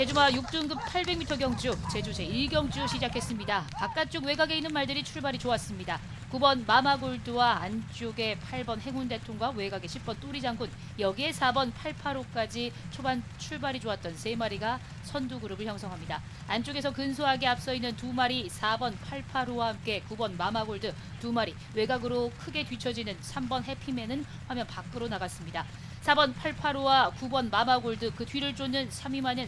제주마 6등급 800m 경주 제주 제1경주 시작했습니다. 바깥쪽 외곽에 있는 말들이 출발이 좋았습니다. 9번 마마골드와 안쪽에 8번 행운대통과 외곽에 10번 뚜리장군 여기에 4번 885까지 초반 출발이 좋았던 세 마리가 선두 그룹을 형성합니다. 안쪽에서 근소하게 앞서 있는 두 마리 4번 885와 함께 9번 마마골드 두 마리 외곽으로 크게 뒤처지는 3번 해피맨은 화면 밖으로 나갔습니다. 4번 885와 9번 마마골드 그 뒤를 쫓는 3위만은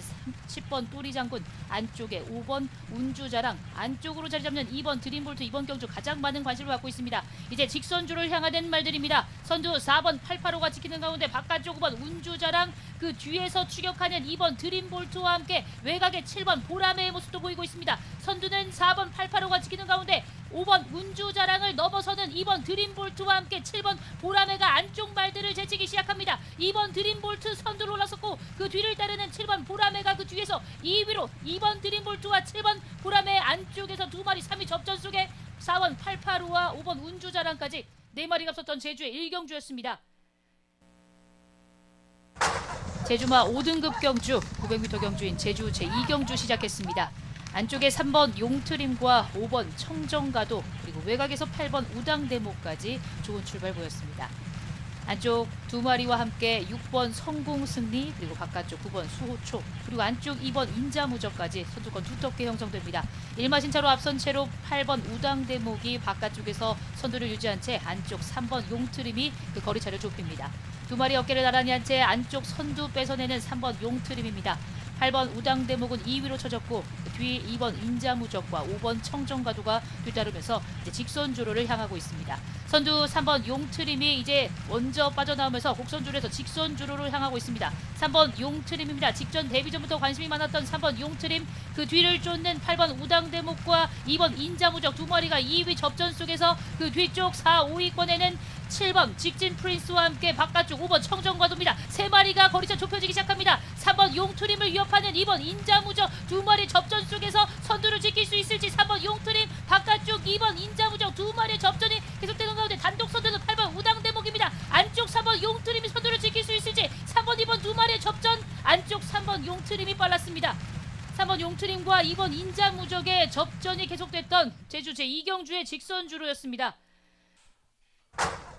10번 또리장군 안쪽에 5번 운주자랑 안쪽으로 자리 잡는 2번 드림볼트 이번 경주 가장 많은 관심을 받고 있습니다. 이제 직선주를 향하는 말들입니다. 선두 4번 885가 지키는 가운데 바깥쪽 5번 운주자랑 그 뒤에서 추격하는 2번 드림볼트와 함께 외곽에 7번 보라매의 모습도 보이고 있습니다. 선두는 4번 885가 지키는 가운데 5번 운주자랑을 넘어서는 2번 드림볼트와 함께 7번 보라매가 안쪽 말들을 제치기 시작합니다. 2번 드림볼트 선두로 올라섰고 그 뒤를 따르는 7번 보라매가 그 뒤에서 2위로 2번 드림볼트와 7번 보라매 안쪽에서 두 마리 3위 접전 속에 4번 885와 5번 운주자랑까지 네 마리가 앞섰던 제주의 1경주였습니다. 제주마 5등급 경주 900m 경주인 제주 제2경주 시작했습니다. 안쪽에 3번 용트림과 5번 청정가도 그리고 외곽에서 8번 우당대모까지 좋은 출발 보였습니다. 안쪽 두 마리와 함께 6번 성공 승리 그리고 바깥쪽 9번 수호초 그리고 안쪽 2번 인자무적까지 선두권 두텁게 형성됩니다. 1마신 차로 앞선 채로 8번 우당대목이 바깥쪽에서 선두를 유지한 채 안쪽 3번 용트림이 그 거리차를 좁힙니다. 두 마리 어깨를 나란히 한 채 안쪽 선두 뺏어내는 3번 용트림입니다. 8번 우당대목은 2위로 쳐졌고 그뒤 2번 인자무적과 5번 청정가도가 뒤따르면서 이제 직선 주로를 향하고 있습니다. 선두 3번 용트림이 이제 먼저 빠져나오면서 곡선주로에서 직선주로를 향하고 있습니다. 3번 용트림입니다. 직전 데뷔 전부터 관심이 많았던 3번 용트림 그 뒤를 쫓는 8번 우당대목과 2번 인자무적 두 마리가 2위 접전 속에서 그 뒤쪽 4, 5위권에는 7번 직진 프린스와 함께 바깥쪽 5번 청정과도입니다. 세 마리가 거리차 좁혀지기 시작합니다. 3번 용트림을 위협하는 2번 인자무적 두 마리 접전 속에서 선두를 지킬 수 있을지 3번 용트림 바깥쪽 2번 인자무적 두 마리의 접전이 계속되는 가운데 단독 선두는 8번 우당대목입니다. 안쪽 3번 용트림이 선두를 지킬 수 있을지 3번 2번 두 마리의 접전 안쪽 3번 용트림이 빨랐습니다. 3번 용트림과 2번 인자무적의 접전이 계속됐던 제주 제2경주의 직선주로였습니다.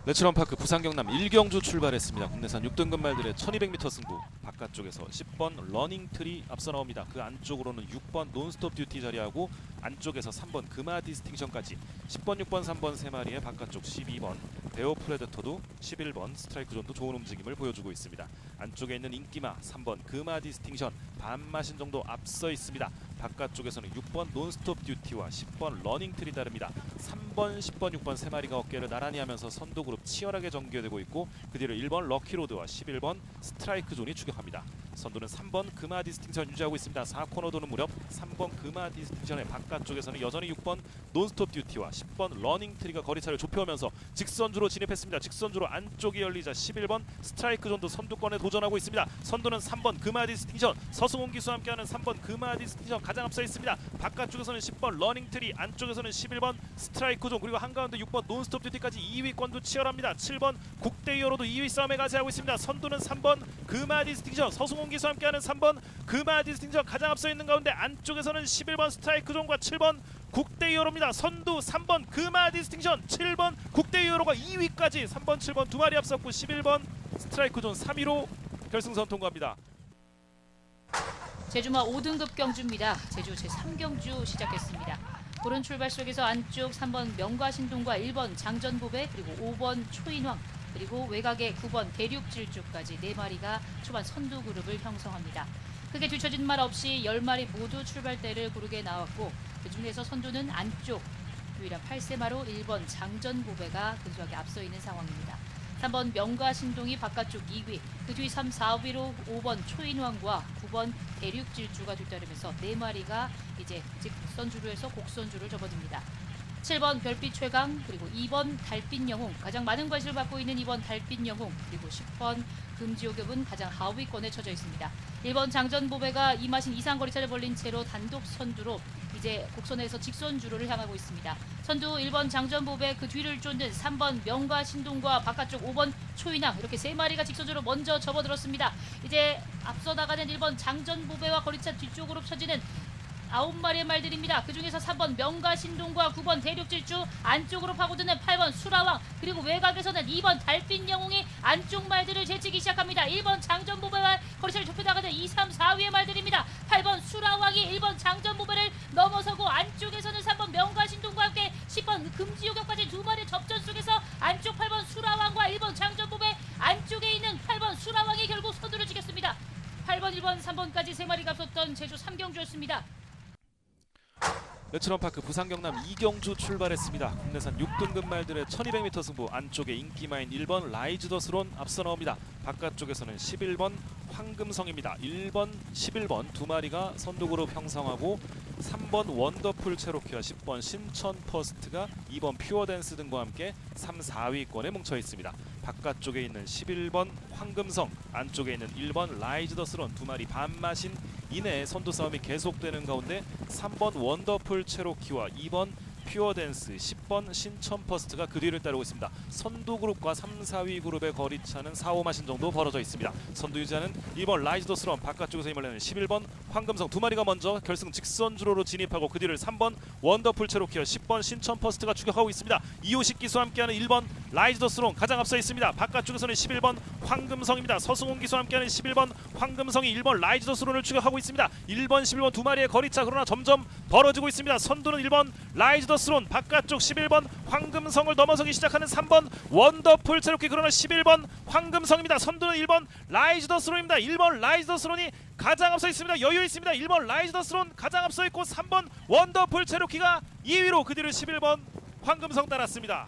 내처럼파크 부산 경남 1경주 출발했습니다. 국내산 6등급 말들의 1200m 승부 바깥쪽에서 10번 러닝트리 앞서 나옵니다. 그 안쪽으로는 6번 논스톱 듀티 자리하고 안쪽에서 3번 금화 디스팅션까지 10번, 6번, 3번 세 마리의 바깥쪽 12번 베어 프레데터도 11번 스트라이크 존도 좋은 움직임을 보여주고 있습니다. 안쪽에 있는 인기마 3번 금화 디스팅션 반마신 정도 앞서 있습니다. 바깥쪽에서는 6번 논스톱 듀티와 10번 러닝트리 다릅니다. 3번, 10번, 6번 세 마리가 어깨를 나란히 하면서 선두 그룹 치열하게 전개되고 있고 그 뒤를 1번 럭키로드와 11번 스트라이크 존이 추격합니다. 선두는 3번 금화 디스팅션 유지하고 있습니다. 4코너 도는 무렵 3번 금화 디스팅션의 바깥쪽에서는 여전히 6번 논스톱 듀티와 10번 러닝 트리가 거리차를 좁혀오면서 직선주로 진입했습니다. 직선주로 안쪽이 열리자 11번 스트라이크 존도 선두권에 도전하고 있습니다. 선두는 3번 금화 디스팅션 서승훈 기수와 함께하는 3번 금화 디스팅션 가장 앞서 있습니다. 바깥쪽에서는 10번 러닝 트리 안쪽에서는 11번 스트라이크 존 그리고 한가운데 6번 논스톱 듀티까지 2위권도 치열합니다. 7번 국대이어로도 2위 싸움에 가세하고 있습니다. 선두는 3번 금화 디스팅션 서승훈 기수와 함께하는 3번 금화 디스팅션 가장 앞서 있는 가운데 안쪽에서는 11번 스트라이크 존과 7번 국대이어로입니다. 선두 3번 금화 디스팅션 7번 국대이어로가 2위까지 3번 7번 두 마리 앞섰고 11번 스트라이크 존 3위로 결승선 통과합니다. 제주마 5등급 경주입니다. 제주 제3경주 시작했습니다. 푸른 출발 속에서 안쪽 3번 명과신동과 1번 장전보배 그리고 5번 초인왕 그리고 외곽에 9번 대륙질주까지 4마리가 초반 선두 그룹을 형성합니다. 크게 뒤처진 말 없이 10마리 모두 출발대를 고르게 나왔고 그중에서 선두는 안쪽 유일한 8세마로 1번 장전보배가 근소하게 앞서 있는 상황입니다. 3번 명과신동이 바깥쪽 2위, 그 뒤 3, 4위로 5번 초인왕과 9번 대륙질주가 뒤따르면서 4마리가 이제 직선주로에서 곡선주를 접어듭니다. 7번 별빛 최강 그리고 2번 달빛 영웅 가장 많은 관심을 받고 있는 2번 달빛 영웅 그리고 10번 금지옥엽은 가장 하위권에 처져 있습니다. 1번 장전보배가 이마신 이상 거리차를 벌린 채로 단독 선두로 이제 곡선에서 직선 주로를 향하고 있습니다. 선두 1번 장전보배 그 뒤를 쫓는 3번 명과 신동과 바깥쪽 5번 초인왕 이렇게 세 마리가 직선주로 먼저 접어들었습니다. 이제 앞서 나가는 1번 장전보배와 거리차 뒤쪽으로 펴지는 아홉 마리의 말들입니다. 그 중에서 3번 명가 신동과 9번 대륙질주 안쪽으로 파고드는 8번 수라왕 그리고 외곽에서는 2번 달빛 영웅이 안쪽 말들을 제치기 시작합니다. 1번 장전보배와 거리차를 좁혀 나가는 2, 3, 4위의 말들입니다. 8번 수라왕이 1번 장전보배를 넘어서고 안쪽에서는 3번 명가 신동과 함께 10번 금지요격까지 두 마리 접전 속에서 안쪽 8번 수라왕과 1번 장전보배 안쪽에 있는 8번 수라왕이 결국 서두를 지겠습니다. 8번, 1번, 3번까지 세 마리가 앞섰던 제주 삼경주였습니다. 레츠런파크 부산 경남 이경주 출발했습니다. 국내산 6등급 말들의 1200m 승부 안쪽에 인기마인 1번 라이즈 더스론 앞서 나옵니다. 바깥쪽에서는 11번 황금성입니다. 1번, 11번 두 마리가 선두그룹 형성하고 3번 원더풀 체로키와 10번 신천 퍼스트가 2번 퓨어댄스 등과 함께 3, 4위권에 뭉쳐 있습니다. 바깥쪽에 있는 11번 황금성, 안쪽에 있는 1번 라이즈 더스론 두 마리 반마신 이내에 선두 싸움이 계속되는 가운데 3번 원더풀 체로키와 2번 퓨어댄스, 10번 신천퍼스트가 그 뒤를 따르고 있습니다. 선두 그룹과 3, 4위 그룹의 거리차는 4, 5마신 정도 벌어져 있습니다. 선두 유지하는 2번 라이즈더스런 바깥쪽에서 힘을 내는 11번 황금성 두 마리가 먼저 결승 직선 주로로 진입하고 그 뒤를 3번 원더풀 체로키와 10번 신천퍼스트가 추격하고 있습니다. 이호식 기수와 함께하는 1번 라이즈더스론 가장 앞서 있습니다. 바깥쪽에서는 11번 황금성입니다. 서승훈 기수와 함께하는 11번 황금성이 1번 라이즈더스론을 추격하고 있습니다. 1번, 11번 두 마리의 거리차 그러나 점점 벌어지고 있습니다. 선두는 1번 라이즈더스론 바깥쪽 11번 황금성을 넘어서기 시작하는 3번 원더풀 체로키 그러나 11번 황금성입니다. 선두는 1번 라이즈더스론입니다. 1번 라이즈더스론이 가장 앞서 있습니다. 여유 있습니다. 1번 라이즈더스론 가장 앞서 있고 3번 원더풀 체로키가 2위로 그 뒤를 11번 황금성 따랐습니다.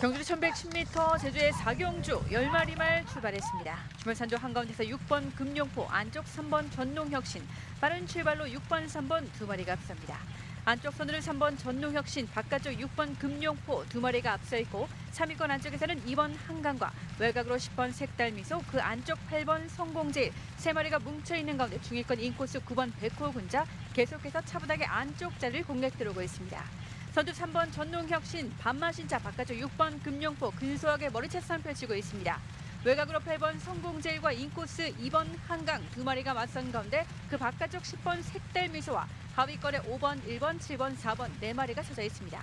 경주리 1110m 제주의 사경주 10마리 말 출발했습니다. 주말산조 한가운데서 6번 금룡포 안쪽 3번 전농혁신 빠른 출발로 6번 3번 두 마리가 앞섭니다. 안쪽 선두를 3번 전농혁신 바깥쪽 6번 금룡포 두 마리가 앞서 있고 3위권 안쪽에서는 2번 한강과 외곽으로 10번 색달미소 그 안쪽 8번 성공제일 세 마리가 뭉쳐 있는 가운데 중위권 인코스 9번 백호군자 계속해서 차분하게 안쪽 자리를 공략 들어오고 있습니다. 선두 3번 전농혁신 반마신차 바깥쪽 6번 금룡포 근소하게 머리채 싸움 펼치고 있습니다. 외곽으로 8번 성공제일과 인코스 2번 한강 두 마리가 맞선 가운데 그 바깥쪽 10번 색달미소와 하위권에 5번, 1번, 7번, 4번 네 마리가 서져 있습니다.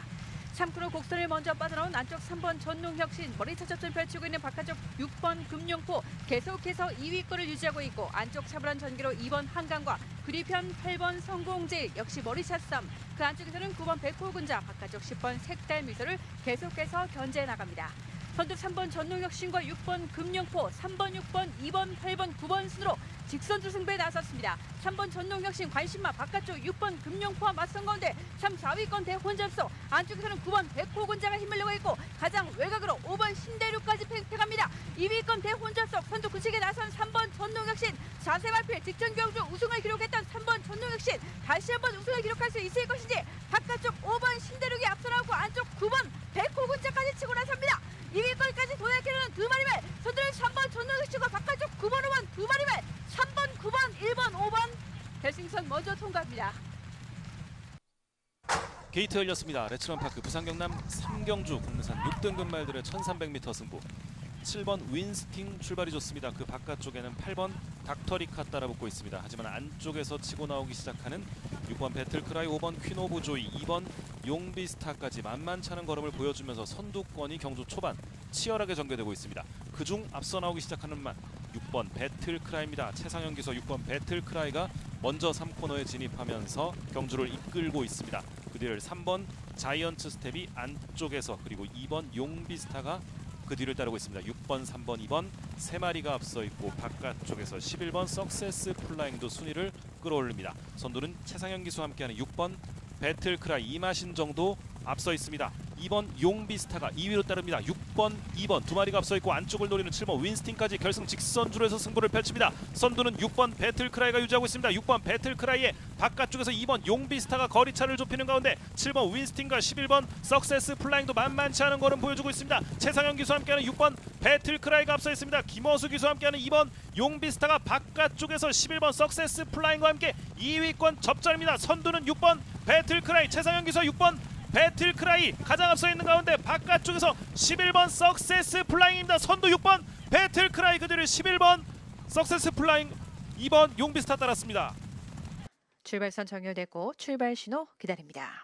3크로 곡선을 먼저 빠져나온 안쪽 3번 전농혁신 머리차 접전 펼치고 있는 바깥쪽 6번 금룡포 계속해서 2위권을 유지하고 있고 안쪽 차분한 전기로 2번 한강과 그리편 8번 성공제일 역시 머리차 싸움 그 안쪽에서는 9번 백호군자 바깥쪽 10번 색달 미소를 계속해서 견제해 나갑니다. 선두 3번 전농혁신과 6번 금룡포, 3번, 6번, 2번, 8번, 9번 순으로 직선주 승부에 나섰습니다. 3번 전농혁신 관심마 바깥쪽 6번 금룡포와 맞선 가운데 3, 4위권 대혼접소 안쪽에서는 9번 백호군자가 힘을 내고 있고 가장 외곽으로 5번 신대륙까지 팽팽합니다. 2위권 대혼접소 선두 구식에 나선 3번 전농혁신 자세 발필 직전 경주 우승을 기록했던 3번 전농 혁신 다시 한번 우승을 기록할 수 있을 것인지 바깥쪽 5번 신대륙이 앞서 나오고 안쪽 9번 백호군자까지 치고 나섭니다. 2위권까지 도약해내는 두 마리 말 선두는 3번 전농혁신과 바깥쪽 9번 5번 두 마리 말 3번 9번 1번 5번 결승선 먼저 통과합니다. 게이트 열렸습니다. 레츠런파크 부산 경남 삼경주 국내산 6등급 말들의 1300m 승부 7번 윈스팅 출발이 좋습니다. 그 바깥쪽에는 8번 닥터리카 따라붙고 있습니다. 하지만 안쪽에서 치고 나오기 시작하는 6번 배틀크라이, 5번 퀸 오브 조이, 2번 용비스타까지 만만치 않은 걸음을 보여주면서 선두권이 경주 초반 치열하게 전개되고 있습니다. 그중 앞서 나오기 시작하는 만 6번 배틀크라이입니다. 최상현 기서 6번 배틀크라이가 먼저 3코너에 진입하면서 경주를 이끌고 있습니다. 그 뒤를 3번 자이언츠 스텝이 안쪽에서 그리고 2번 용비스타가 그 뒤를 따르고 있습니다. 6번, 3번, 2번 세 마리가 앞서 있고 바깥쪽에서 11번 석세스 플라잉도 순위를 끌어올립니다. 선두는 최상현 기수와 함께하는 6번 배틀크라이 이마신 정도 앞서 있습니다. 2번 용비스타가 2위로 따릅니다. 6번, 2번 두 마리가 앞서 있고 안쪽을 노리는 7번 윈스틴까지 결승 직선주로에서 승부를 펼칩니다. 선두는 6번 배틀크라이가 유지하고 있습니다. 6번 배틀크라이의 바깥쪽에서 2번 용비스타가 거리차를 좁히는 가운데 7번 윈스틴과 11번 석세스 플라잉도 만만치 않은 걸음 보여주고 있습니다. 최상현 기수와 함께하는 6번 배틀크라이가 앞서 있습니다. 김어수 기수와 함께하는 2번 용비스타가 바깥쪽에서 11번 석세스 플라잉과 함께 2위권 접전입니다. 선두는 6번 배틀크라이 최상현 기수와 6번 배틀크라이 가장 앞서 있는 가운데 바깥쪽에서 11번 석세스 플라잉입니다. 선두 6번 배틀크라이 그들을 11번 석세스 플라잉 2번 용비스타 따랐습니다. 출발선 정렬됐고 출발 신호 기다립니다.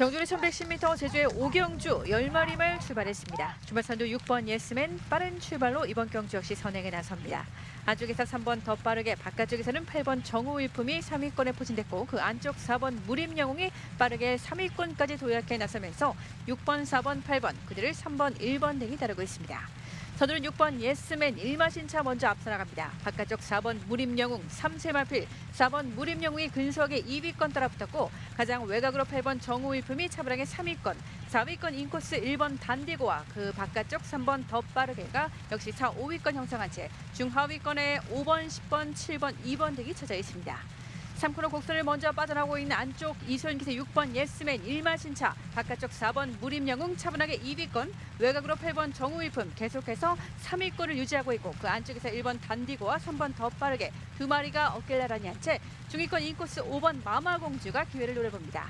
경주리 1110m 제주의 오경주 10마리 말 출발했습니다. 주말선두 6번 예스맨 빠른 출발로 이번 경주 역시 선행에 나섭니다. 안쪽에서 3번 더 빠르게 바깥쪽에서는 8번 정우일품이 3위권에 포진됐고 그 안쪽 4번 무림영웅이 빠르게 3위권까지 도약해 나서면서 6번, 4번, 8번 그들을 3번, 1번 등이 따르고 있습니다. 선두는 6번 예스맨 일마신차 먼저 앞서 나갑니다. 바깥쪽 4번 무림영웅 3세 마필 4번 무림영웅이 근소하게 2위권 따라붙었고 가장 외곽으로 8번 정우일품이 차분하게 3위권 4위권 인코스 1번 단디고와 그 바깥쪽 3번 더 빠르게가 역시 4, 5위권 형성한 채 중하위권에 5번, 10번, 7번, 2번 등이 쳐져 있습니다. 3코너 곡선을 먼저 빠져나오고 있는 안쪽 이소연 기세 6번 예스맨 일마신차 바깥쪽 4번 무림영웅 차분하게 2위권 외곽으로 8번 정우일품 계속해서 3위권을 유지하고 있고 그 안쪽에서 1번 단디고와 3번 더 빠르게 두 마리가 어깨를 나란히 한 채 중위권 인코스 5번 마마공주가 기회를 노려봅니다.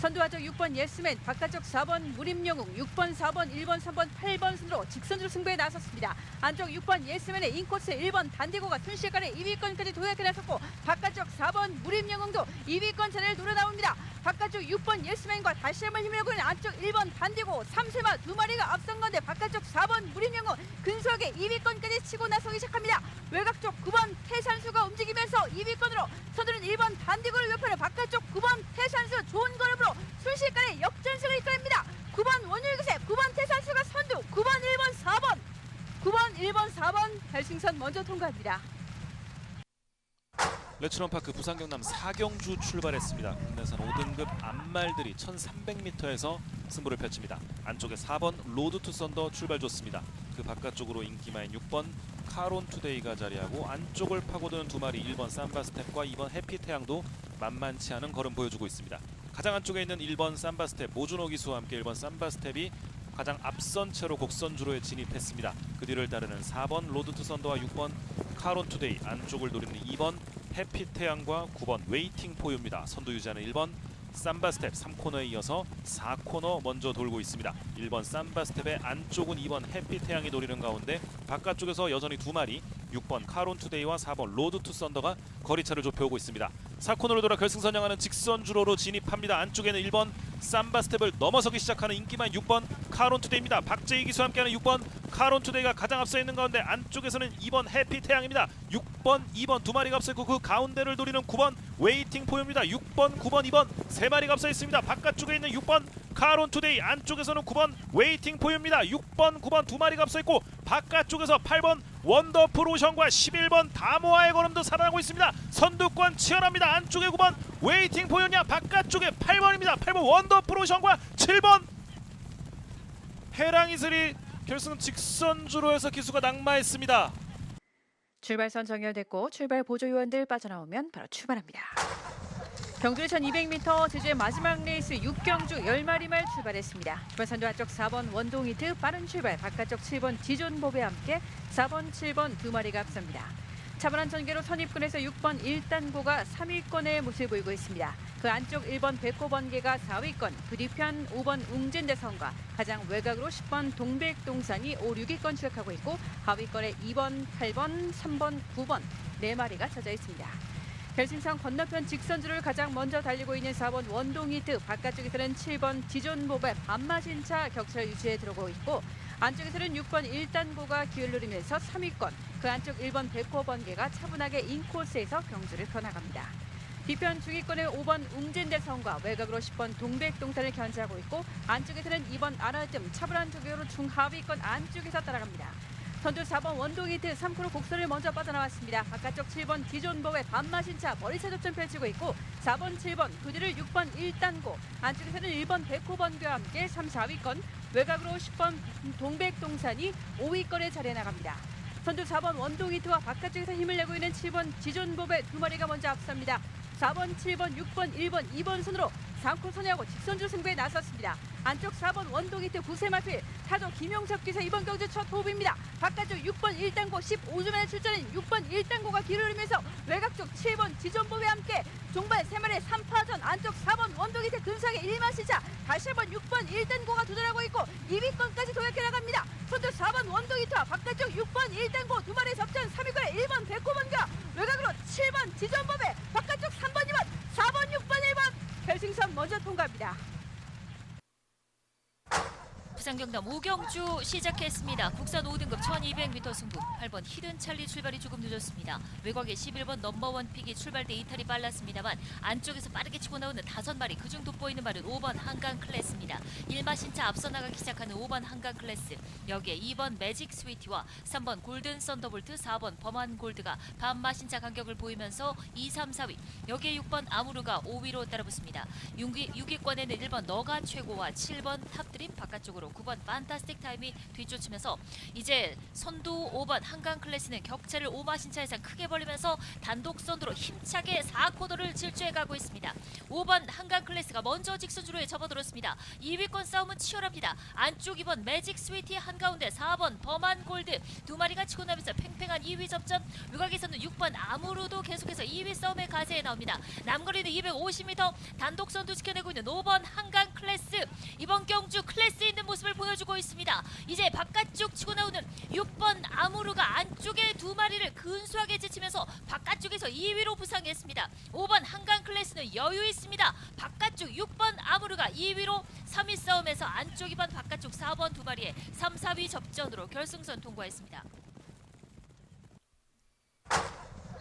선두와적 6번 예스맨, 바깥쪽 4번 무림영웅, 6번, 4번, 1번, 3번, 8번 순으로 직선으로 승부에 나섰습니다. 안쪽 6번 예스맨의 인코스 1번 단디고가 순식간에 2위권까지 도약해 나섰고 바깥쪽 4번 무림영웅도 2위권 차례를 노려 나옵니다. 바깥쪽 6번 예스맨과 다시 한번 힘을 내고 있는 안쪽 1번 단디고 3세마 두 마리가 앞선 건데 바깥쪽 4번 무림영웅 근소하게 2위권까지 치고 나서기 시작합니다. 외곽 쪽 9번 태산수가 움직이면서 2위권으로 선두는 1번 단디고를 옆에는 바깥쪽 9번 태산수 좋은 걸음으로 순식간에 역전승을 이끌어냅니다. 9번 원율기세 9번 태산수가 선두 9번 1번 4번 9번 1번 4번 결승선 먼저 통과합니다. 레츠런파크 부산 경남 사경주 출발했습니다. 국내산 5등급 암말들이 1300m에서 승부를 펼칩니다. 안쪽에 4번 로드 투 썬더 출발 좋습니다. 그 바깥쪽으로 인기마인 6번 카론 투데이가 자리하고 안쪽을 파고드는 두 마리 1번 삼바 스텝과 2번 해피 태양도 만만치 않은 걸음 보여주고 있습니다. 가장 안쪽에 있는 1번 삼바 스텝 모준호 기수와 함께 1번 삼바 스텝이 가장 앞선 채로 곡선주로에 진입했습니다. 그 뒤를 따르는 4번 로드 투 썬더와 6번 카론 투데이 안쪽을 노리는 2번 해피 태양과 9번 웨이팅 포유입니다. 선두 유지하는 1번 삼바 스텝 3코너에 이어서 4코너 먼저 돌고 있습니다. 1번 삼바 스텝의 안쪽은 2번 해피 태양이 노리는 가운데 바깥쪽에서 여전히 두 마리 6번 카론 투데이와 4번 로드 투 썬더가 거리차를 좁혀오고 있습니다. 4코너로 돌아 결승선 향하는 직선 주로로 진입합니다. 안쪽에는 1번 삼바 스텝을 넘어서기 시작하는 인기만 6번 카론 투데이입니다. 박재희 기수와 함께하는 6번 카론 투데이가 가장 앞서 있는 가운데 안쪽에서는 2번 해피 태양입니다. 6번, 2번 두 마리가 앞서 있고 그 가운데를 노리는 9번 웨이팅 포유입니다. 6번, 9번, 2번 세 마리가 앞서 있습니다. 바깥쪽에 있는 6번 카론 투데이 안쪽에서는 9번 웨이팅 포유입니다. 6번, 9번 두 마리가 앞서 있고 바깥쪽에서 8번 원더풀 오션과 11번 다모아의 걸음도 살아나고 있습니다. 선두권 치열합니다. 안쪽에 9번 웨이팅 포유냐 바깥쪽에 8번입니다. 8번 원더풀 오션과 7번 해랑이슬이 결승 직선주로에서 기수가 낙마했습니다. 출발선 정렬됐고 출발 보조 요원들 빠져나오면 바로 출발합니다. 경주리 1200m 제주의 마지막 레이스 6경주 10마리 말 출발했습니다. 출발선두 안쪽 4번 원동이트 빠른 출발 바깥쪽 7번 지존법에 함께 4번 7번 두 마리가 앞섭니다. 차분한 전개로 선입군에서 6번 1단고가 3위권의 모습을 보이고 있습니다. 그 안쪽 1번 백호번개가 4위권, 그 뒤편 5번 웅진대성과 가장 외곽으로 10번 동백동산이 5, 6위권 추격하고 있고 하위권에 2번, 8번, 3번, 9번 네 마리가 쳐져 있습니다. 결승선 건너편 직선주를 가장 먼저 달리고 있는 4번 원동이트 바깥쪽에서는 7번 지존보배 반마신 차 격차를 유지해 들어오고 있고 안쪽에서는 6번 1단고가 기회를 누리면서 3위권 그 안쪽 1번 백호번개가 차분하게 인코스에서 경주를 펴나갑니다. 뒤편 중위권의 5번 웅진대성과 외곽으로 10번 동백동산을 견제하고 있고 안쪽에서는 2번 아라뜸 차분한 조교로 중하위권 안쪽에서 따라갑니다. 선두 4번 원동이트 3코너 곡선을 먼저 빠져나왔습니다. 바깥쪽 7번 디존보의 반마신 차 머리차 접전 펼치고 있고 4번 7번 그 뒤를 6번 1단고 안쪽에서는 1번 백호번개와 함께 3, 4위권 외곽으로 10번 동백동산이 5위권에 자리해 나갑니다. 선두 4번 원동이트와 바깥쪽에서 힘을 내고 있는 7번 지존보의 두 마리가 먼저 앞섭니다. 4번, 7번, 6번, 1번, 2번 순으로 3코 선회하고 직선주 승부에 나섰습니다. 안쪽 4번 원동이트 구세마필 타조 김용석 기사 이번 경주 첫 호흡입니다. 바깥쪽 6번 1단고 15주만에 출전한 6번 1단고가 길을 흐르면서 외곽 쪽 7번 지존보와 함께 종발 3마리 3파전 안쪽 4번 원동이트 근사하게 1만 시차 다시 한번 6번 1단고가 도전하고 있고 2위권까지 도약해 나갑니다. 프로트 4번 원더기타 바깥쪽 6번 1땡고 두 마리 접전 3위권에 1번 백호번가 외곽으로 7번 지전법에 바깥쪽 3번 2번 4번 6번 1번 결승선 먼저 통과합니다. 부산 경남 오경주 시작했습니다. 국산 5등급 1200m 승부 8번 히든 찰리 출발이 조금 늦었습니다. 외곽에 11번 넘버원 픽이 출발 때 이탈이 빨랐습니다만 안쪽에서 빠르게 치고 나오는 다섯 마리 그중 돋보이는 말은 5번 한강 클래스입니다. 1마 신차 앞서 나가기 시작하는 5번 한강 클래스 여기에 2번 매직 스위티와 3번 골든 썬더볼트 4번 범한 골드가 반마 신차 간격을 보이면서 2, 3, 4위 여기에 6번 아무르가 5위로 따라붙습니다. 6위, 6위권에는 1번 너가 최고와 7번 탑드림 바깥쪽으로 9번 판타스틱 타임이 뒤쫓으면서 이제 선두 5번 한강 클래스는 격차를 5마 신차 이상 크게 벌리면서 단독 선두로 힘차게 4코너를 질주해가고 있습니다. 5번 한강 클래스가 먼저 직선주로에 접어들었습니다. 2위권 싸움은 치열합니다. 안쪽 2번 매직 스위티 한가운데 4번 범한 골드 두 마리가 치고 나면서 팽팽한 2위 접전 외곽에서는 6번 아무르도 계속해서 2위 싸움의 가세에 나옵니다. 남거리는 250m 단독 선두 지켜내고 있는 5번 한강 클래스 이번 경주 클래스 있는 모습 을 보여주고 있습니다. 이제 바깥쪽 치고 나오는 6번 아무르가 안쪽에 두 마리를 근소하게 제치면서 바깥쪽에서 2위로 부상했습니다. 5번 한강 클래스는 여유 있습니다. 바깥쪽 6번 아무르가 2위로 3위 싸움에서 안쪽 2번 바깥쪽 4번 두 마리의 3, 4위 접전으로 결승선 통과했습니다.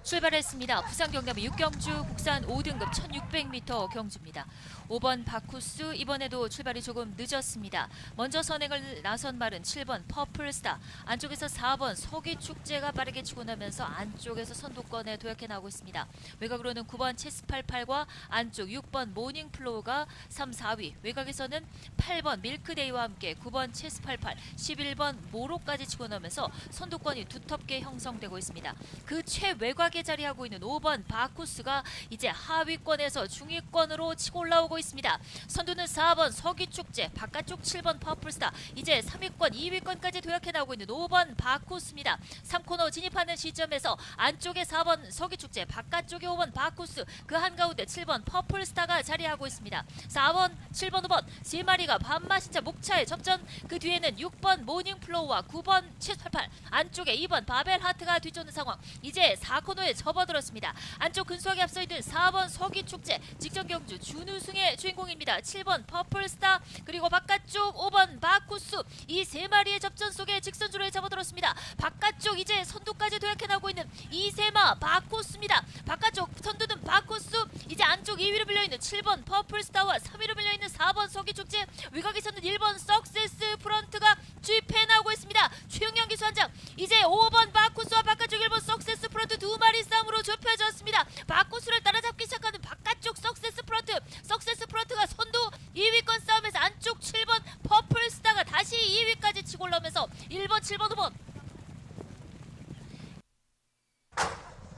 출발했습니다. 부산 경남의 육경주 국산 5등급 1600m 경주입니다. 5번 바쿠스 이번에도 출발이 조금 늦었습니다. 먼저 선행을 나선 말은 7번 퍼플스타 안쪽에서 4번 서귀축제가 빠르게 치고 나면서 안쪽에서 선두권에 도약해 나오고 있습니다. 외곽으로는 9번 체스88과 안쪽 6번 모닝플로우가 3, 4위 외곽에서는 8번 밀크데이와 함께 9번 체스88 11번 모로까지 치고 나면서 선두권이 두텁게 형성되고 있습니다. 그 최외곽에 자리하고 있는 5번 바쿠스가 이제 하위권에서 중위권으로 치고 올라오고 있습니다. 선두는 4번 서귀축제, 바깥쪽 7번 퍼플스타, 이제 3위권, 2위권까지 도약해 나오고 있는 5번 바쿠스입니다. 3코너 진입하는 시점에서 안쪽에 4번 서귀축제, 바깥쪽에 5번 바쿠스, 그 한가운데 7번 퍼플스타가 자리하고 있습니다. 4번, 7번, 5번 세 마리가 반마신차 목차에 접전, 그 뒤에는 6번 모닝플로우와 9번 788, 안쪽에 2번 바벨하트가 뒤쫓는 상황. 이제 4코너에 접어들었습니다. 안쪽 근소하게 앞서 있는 4번 서귀축제, 직전 경주 준우승 의 주인공입니다. 7번 퍼플스타 그리고 바깥쪽 5번 바쿠스 이 세 마리의 접전 속에 직선주로에 접어들었습니다. 바깥쪽 이제 선두까지 도약해 나오고 있는 이세마 바쿠스입니다. 바깥쪽 선두는 바쿠스 이제 안쪽 2위로 밀려있는 7번 퍼플스타와 3위로 밀려있는 4번 서귀축제 외곽에서는 1번 석세스 프런트가 주입해 나오고 있습니다. 최영영 기수 한장 이제 5번 바쿠스와 바깥쪽 1번 석세스 프런트 두 마리 싸움으로 좁혀졌습니다. 바쿠스를 따라잡기 시작하는 바깥쪽 석세스 프런트 석세스 프런트가 선두 2위권 싸움에서 안쪽 7번 퍼플스타가 다시 2위까지 치고 올라오면서 1번 7번 5번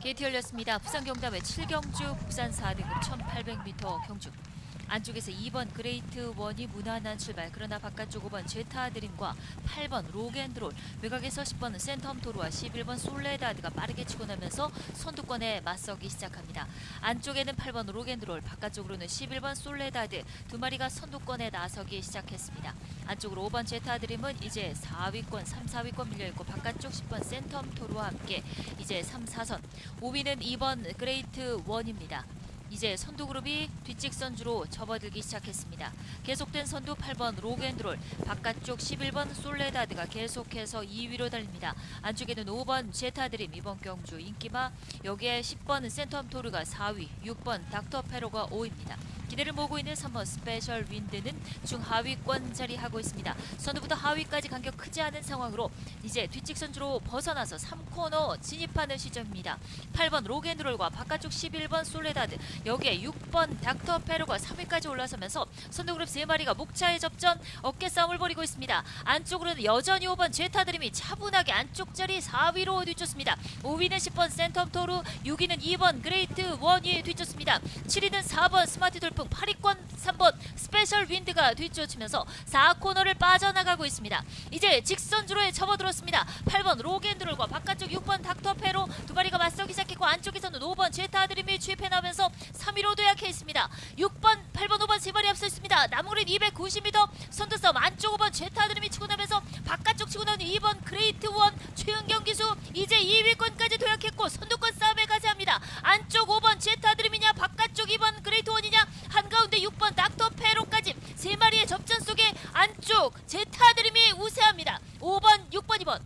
게이트 열렸습니다. 부산 경남의 7경주 국산 4등급 1800m 경주 안쪽에서 2번 그레이트 원이 무난한 출발 그러나 바깥쪽 5번 제타 드림과 8번 로겐드롤 외곽에서 10번 센텀 토르와 11번 솔레다드가 빠르게 치고 나면서 선두권에 맞서기 시작합니다. 안쪽에는 8번 로겐드롤 바깥쪽으로는 11번 솔레다드 두 마리가 선두권에 나서기 시작했습니다. 안쪽으로 5번 제타 드림은 이제 4위권 3, 4위권 밀려있고 바깥쪽 10번 센텀 토르와 함께 이제 3, 4선 5위는 2번 그레이트 원입니다. 이제 선두 그룹이 뒷직선 주로 접어들기 시작했습니다. 계속된 선두 8번 로겐드롤, 바깥쪽 11번 솔레다드가 계속해서 2위로 달립니다. 안쪽에는 5번 제타드림 이번 경주 인기마, 여기에 10번 센텀 토르가 4위, 6번 닥터 페로가 5위입니다. 기대를 모으고 있는 3번 스페셜 윈드는 중하위권 자리하고 있습니다. 선두부터 하위까지 간격 크지 않은 상황으로 이제 뒷직선주로 벗어나서 3코너 진입하는 시점입니다. 8번 로겐드롤과 바깥쪽 11번 솔레다드 여기에 6번 닥터 페로가 3위까지 올라서면서 선두그룹 3마리가 목차에 접전 어깨 싸움을 벌이고 있습니다. 안쪽으로는 여전히 5번 제타드림이 차분하게 안쪽 자리 4위로 뒤쫓습니다. 5위는 10번 센텀 토르 6위는 2번 그레이트 원이 뒤쫓습니다. 7위는 4번 스마트 돌풍 8위권 3번 스페셜 윈드가 뒤쫓으면서 4코너를 빠져나가고 있습니다. 이제 직선주로에 접어들었습니다. 8번 로겐드롤과 바깥쪽 6번 닥터 페로 두 마리가 맞서기 시작했고 안쪽에서는 5번 제타 드림이 주입해 나면서 3위로 도약해 있습니다. 6번, 8번, 5번 세 마리 앞서 있습니다. 남은 290m 선두 싸움 안쪽 5번 제타드림이 치고 나면서 바깥쪽 치고 나오는 2번 그레이트 원 최은경 기수 이제 2위권까지 도약했고 선두권 싸움에 가세합니다. 안쪽 5번 제타드림이냐 바깥쪽 2번 그레이트 원이냐 한가운데 6번 닥터 페로까지 세 마리의 접전 속에 안쪽 제타드림이 우세합니다. 5번, 6번, 2번.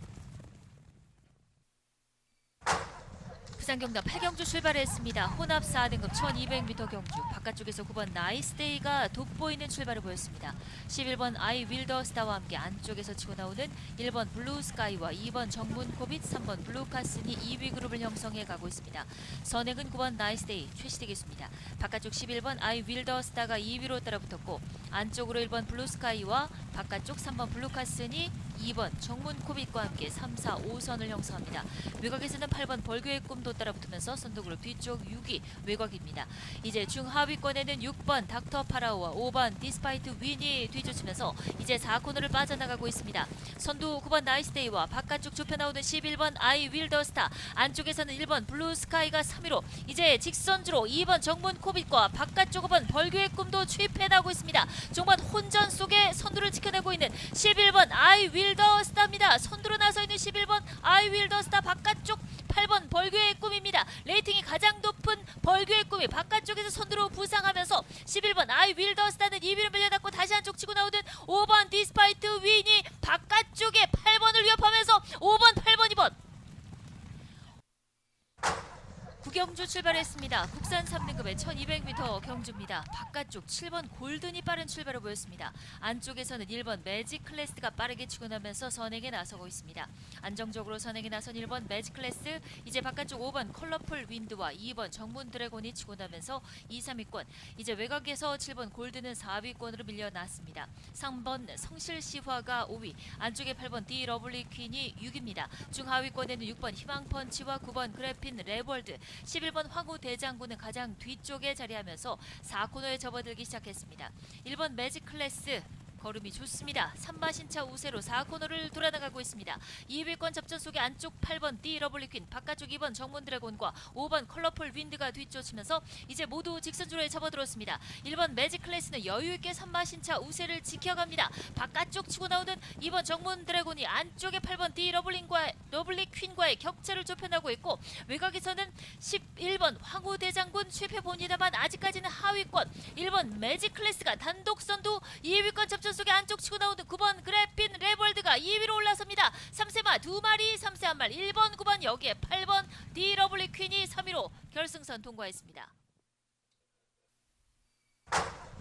부산 경남 8경주 출발했습니다. 혼합 4등급 1200m 경주 바깥쪽에서 9번 나이스데이가 돋보이는 출발을 보였습니다. 11번 아이 윌더스타와 함께 안쪽에서 치고 나오는 1번 블루스카이와 2번 정문코빗 3번 블루카슨이 2위 그룹을 형성해 가고 있습니다. 선행은 9번 나이스데이 최시대 기수입니다. 바깥쪽 11번 아이 윌더스타가 2위로 따라붙었고 안쪽으로 1번 블루스카이와 바깥쪽 3번 블루카슨이 2번 정문코빗과 함께 3, 4, 5선을 형성합니다. 외곽에서는 8번 벌교의 꿈도 따라붙으면서 선두그룹 뒤쪽 6위 외곽입니다. 이제 중하위권에는 6번 닥터 파라오와 5번 디스파이트 윈이 뒤쫓으면서 이제 4코너를 빠져나가고 있습니다. 선두 9번 나이스데이와 바깥쪽 좁혀 나오는 11번 아이 윌더스타 안쪽에서는 1번 블루스카이가 3위로 이제 직선주로 2번 정문 코빗과 바깥쪽 5번 벌교의 꿈도 추입해 나오고 있습니다. 종반 혼전 속에 선두를 지켜내고 있는 11번 아이 윌더스타입니다. 선두로 나서 있는 11번 아이 윌더스타 바깥쪽 8번 벌교의 꿈입니다. 레이팅이 가장 높은 벌교의 꿈이 바깥쪽에서 선두로 부상하면서 11번 아이 윌더스타는 2위를 밀려났고 다시 한쪽 치고 나오는 5번 디스파이트 윈이 바깥쪽에 8번을 위협하면서 5번, 8번, 2번 구 경주 출발했습니다. 국산 3등급의 1200m 경주입니다. 바깥쪽 7번 골든이 빠른 출발을 보였습니다. 안쪽에서는 1번 매직 클래스가 빠르게 나면서 선행에 나서고 있습니다. 안정적으로 선행에 나선 1번 매직 클래스, 이제 바깥쪽 5번 컬러풀 윈드와 2번 정문 드래곤이 나면서 2, 3위권, 이제 외곽에서 7번 골드는 4위권으로 밀려났습니다. 3번 성실시화가 5위, 안쪽에 8번 디 러블리 퀸이 6위입니다. 중하위권에는 6번 희망펀치와 9번 그래핀 레벌드, 11번 황후 대장군은 가장 뒤쪽에 자리하면서 4코너에 접어들기 시작했습니다. 1번 매직 클래스 걸음이 좋습니다. 삼마신차 우세로 4코너를 돌아나가고 있습니다. 2위권 접전 속에 안쪽 8번 디 러블리퀸, 바깥쪽 2번 정문 드래곤과 5번 컬러풀 윈드가 뒤쫓으면서 이제 모두 직선주로에 접어들었습니다. 1번 매직 클래스는 여유있게 삼마신차 우세를 지켜갑니다. 바깥쪽 치고 나오는 2번 정문 드래곤이 안쪽에 8번 디 러블린과 러블리퀸과의 격차를 좁혀나고 있고 외곽에서는 11번 황후 대장군 실패본이다만 아직까지는 하위권 1번 매직 클래스가 단독 선두 2위권 접전 속에 안쪽 치고 나오는 9번 그래핀 레벌드가 2위로 올라섭니다. 3세마 두 마리 3세 한말 1번 9번 여기에 8번 디 러블리 퀸이 3위로 결승선 통과했습니다.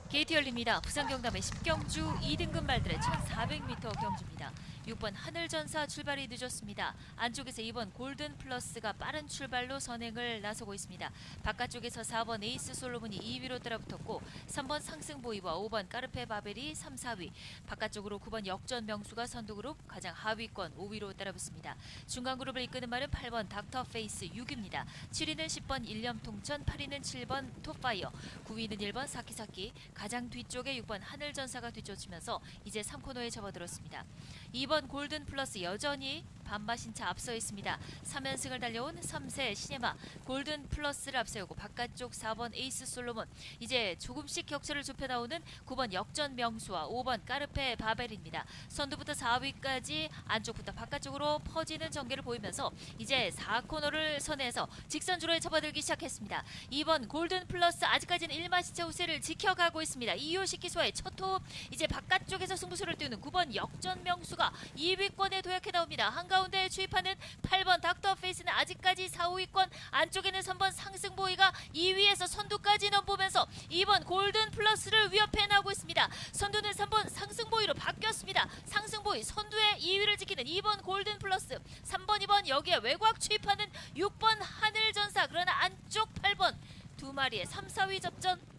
게이트 열립니다. 부산 경남의 10경주 2등급 말들의 1400m 경주입니다. 6번 하늘전사 출발이 늦었습니다. 안쪽에서 2번 골든 플러스가 빠른 출발로 선행을 나서고 있습니다. 바깥쪽에서 4번 에이스 솔로몬이 2위로 따라붙었고 3번 상승보이와 5번 까르페 바벨이 3, 4위 바깥쪽으로 9번 역전 명수가 선두그룹 가장 하위권 5위로 따라붙습니다. 중간 그룹을 이끄는 말은 8번 닥터 페이스 6위입니다. 7위는 10번 일념통천 8위는 7번 톱파이어 9위는 1번 사키사키 가장 뒤쪽에 6번 하늘전사가 뒤쫓으면서 이제 3코너에 접어들었습니다. 2번 골든 플러스 여전히 반바신차 앞서 있습니다. 3연승을 달려온 3세 시네마 골든 플러스를 앞세우고 바깥쪽 4번 에이스 솔로몬 이제 조금씩 격차를 좁혀 나오는 9번 역전 명수와 5번 까르페 바벨입니다. 선두부터 4위까지 안쪽부터 바깥쪽으로 퍼지는 전개를 보이면서 이제 4코너를 선에서 직선주로에 접어들기 시작했습니다. 2번 골든 플러스 아직까지는 1마시차 우세를 지켜가고 있습니다. 이효식 기수와의 첫 호흡 이제 바깥쪽에서 승부수를 띄우는 9번 역전 명수가 2위권에 도약해 나옵니다. 한가 운데 주입하는 8번 닥터 페이스는 아직까지 4, 5위권 안쪽에는 3번 상승보이가 2위에서 선두까지 넘보면서 2번 골든 플러스를 위협해 나오고 있습니다. 선두는 3번 상승보이로 바뀌었습니다. 상승보이 선두의 2위를 지키는 2번 골든 플러스 3번 2번 여기에 외곽 추입하는 6번 하늘전사 그러나 안쪽 8번 두 마리의 3, 4위 접전